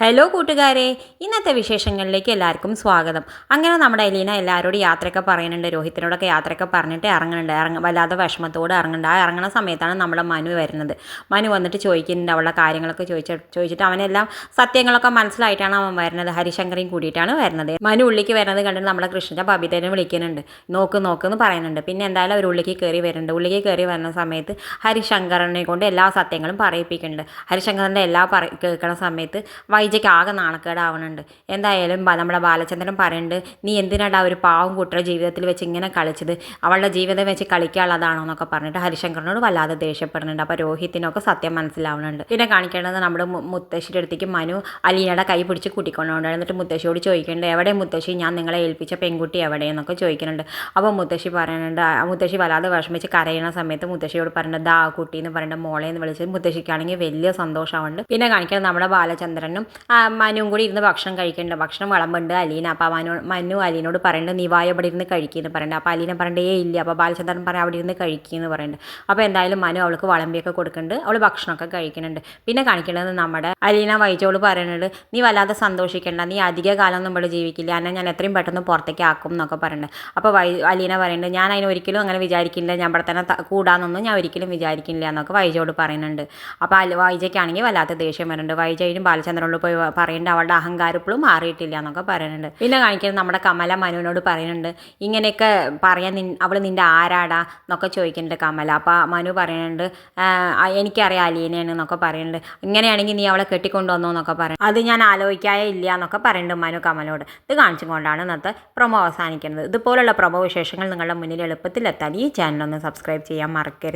Hello കൂട്ടുകാരെ. ഇന്നത്തെ വിശേഷങ്ങളിലേക്ക് എല്ലാവർക്കും സ്വാഗതം. അങ്ങനെ നമ്മുടെ എലീന എല്ലാവരോടും യാത്രയൊക്കെ പറയുന്നുണ്ട്. രോഹിത്തിനോടൊക്കെ യാത്രയൊക്കെ പറഞ്ഞിട്ട് ഇറങ്ങുന്നുണ്ട്. ഇറങ്ങ വല്ലാതെ വിഷമത്തോട് ഇറങ്ങുന്നുണ്ട്. ആ ഇറങ്ങുന്ന സമയത്താണ് നമ്മുടെ മനു വരുന്നത്. മനു വന്നിട്ട് ചോദിക്കുന്നുണ്ട് അവളുടെ കാര്യങ്ങളൊക്കെ ചോദിച്ച ചോദിച്ചിട്ട് അവനെല്ലാം സത്യങ്ങളൊക്കെ മനസ്സിലായിട്ടാണ് അവൻ വരുന്നത്. ഹരിശങ്കറിയും കൂടിയിട്ടാണ് വരുന്നത്. മനു ഉള്ളിക്ക് വരുന്നത് കണ്ടിട്ട് നമ്മുടെ കൃഷ്ണന്റെ ബബിതേനെ വിളിക്കുന്നുണ്ട്. നോക്ക് നോക്ക് എന്ന് പറയുന്നുണ്ട്. പിന്നെ എന്തായാലും അവർ ഉള്ളിക്ക് കയറി വരുന്നുണ്ട്. ഉള്ളിക്ക് കയറി വരുന്ന സമയത്ത് ഹരിശങ്കറിനെ കൊണ്ട് എല്ലാ സത്യങ്ങളും പറയിപ്പിക്കുന്നുണ്ട്. ഹരിശങ്കറിന്റെ എല്ലാ പറ കേൾക്കുന്ന സമയത്ത് വൈജയ്ക്ക് ആകെ നാണക്കേടാവണുണ്ട്. എന്തായാലും നമ്മുടെ ബാലചന്ദ്രൻ പറയുന്നുണ്ട് നീ എന്തിനാടാ ഒരു പാവം കുട്ടിയുടെ ജീവിതത്തിൽ വെച്ച് ഇങ്ങനെ കളിച്ചത്? അവളുടെ ജീവിതം വെച്ച് കളിക്കാനുള്ളതാണോ എന്നൊക്കെ പറഞ്ഞിട്ട് ഹരിശങ്കറിനോട് വല്ലാതെ ദേഷ്യപ്പെടുന്നുണ്ട്. അപ്പോൾ രോഹിത്തിനൊക്കെ സത്യം മനസ്സിലാവുന്നുണ്ട് പിന്നെ കാണിക്കേണ്ടത് നമ്മുടെ മുത്തശ്ശിയുടെ അടുത്തേക്ക് മനു അലീനയുടെ കൈ പിടിച്ച് കൂട്ടിക്കൊണ്ടുണ്ട് എന്നിട്ട് മുത്തശ്ശിയോട് ചോദിക്കുന്നുണ്ട് എവിടെ മുത്തശ്ശി? ഞാൻ നിങ്ങളെ ഏൽപ്പിച്ച പെൺകുട്ടി എവിടെയെന്നൊക്കെ ചോദിക്കുന്നുണ്ട്. അപ്പോൾ മുത്തശ്ശി പറയുന്നുണ്ട് ആ മുത്തശ്ശി വല്ലാതെ വിഷമിച്ച് കരയുന്ന സമയത്ത് മുത്തശ്ശിയോട് പറയുന്നത് ദാ കുട്ടി എന്ന് പറയുന്നത് മോളെ എന്ന് വിളിച്ചത് മുത്തശ്ശിക്കാണെങ്കിൽ വലിയ സന്തോഷമുണ്ട് പിന്നെ കാണിക്കുന്നത് നമ്മുടെ ബാലചന്ദ്രനും ആ, മനുവും കൂടി ഇരുന്ന് ഭക്ഷണം കഴിക്കുന്നുണ്ട് ഭക്ഷണം വിളമ്പുണ്ട് അലീന. അപ്പോൾ മനു മനു അലീനോട് പറയുന്നുണ്ട് നീ വായ? അവിടെ ഇരുന്ന് കഴിക്കുന്നു പറയുന്നുണ്ട് അപ്പോൾ അലീന പറയണ്ടേ ഇല്ല. അപ്പോൾ ബാലചന്ദ്രൻ പറയാം അവിടെ ഇരുന്ന് കഴിക്കുന്നു പറയുന്നുണ്ട് അപ്പോൾ എന്തായാലും മനു അവൾക്ക് വിളമ്പിയൊക്കെ കൊടുക്കുന്നുണ്ട് അവൾ ഭക്ഷണമൊക്കെ കഴിക്കുന്നുണ്ട് പിന്നെ കാണിക്കേണ്ടത് നമ്മുടെ അലീന വൈജോൾ പറയുന്നുണ്ട് നീ വല്ലാതെ സന്തോഷിക്കേണ്ട. നീ അധിക കാലമൊന്നും ഇവിടെ ജീവിക്കില്ല. എന്നെ ഞാൻ എത്രയും പെട്ടെന്ന് പുറത്തേക്ക് ആക്കും എന്നൊക്കെ പറയുന്നുണ്ട് അപ്പോൾ വൈ അലീന പറയുന്നുണ്ട് ഞാൻ അതിന് ഒരിക്കലും അങ്ങനെ വിചാരിക്കില്ല. ഞാൻ ഇവിടെ തന്നെ കൂടാന്നൊന്നും ഞാൻ ഒരിക്കലും വിചാരിക്കില്ല എന്നൊക്കെ വൈജോട് പറയുന്നുണ്ട്. അപ്പോൾ വൈജയ്ക്കാണെങ്കിൽ വല്ലാത്ത ദേഷ്യം വരുന്നുണ്ട്. വൈജയിലും ബാലചന്ദ്രനോട് പോയി പറയുന്നുണ്ട് അവളുടെ അഹങ്കാരം ഇപ്പോഴും മാറിയിട്ടില്ല എന്നൊക്കെ പറയുന്നുണ്ട് പിന്നെ കാണിക്കുന്നത് നമ്മുടെ കമല മനുവിനോട് പറയുന്നുണ്ട് ഇങ്ങനെയൊക്കെ പറയാൻ നിൻ അവൾ നിന്റെ ആരാടാ എന്നൊക്കെ ചോദിക്കുന്നുണ്ട് കമല. അപ്പോൾ മനു പറയുന്നുണ്ട് "ആ, ആ, എനിക്കറിയാം അലീനയാണ് എന്നൊക്കെ പറയുന്നുണ്ട് ഇങ്ങനെയാണെങ്കിൽ നീ അവളെ കെട്ടിക്കൊണ്ടുവന്നോ എന്നൊക്കെ പറയും അത് ഞാൻ ആലോചിക്കായേ ഇല്ല എന്നൊക്കെ പറയുന്നുണ്ട് മനു കമലോട്. ഇത് കാണിച്ചുകൊണ്ടാണ് ഇന്നത്തെ പ്രൊമോ അവസാനിക്കുന്നത്. ഇതുപോലുള്ള പ്രൊമോ വിശേഷങ്ങൾ നിങ്ങളുടെ മുന്നിൽ എളുപ്പത്തിൽ എത്താൻ ഈ ചാനലൊന്ന് സബ്സ്ക്രൈബ് ചെയ്യാൻ മറക്കരുത്.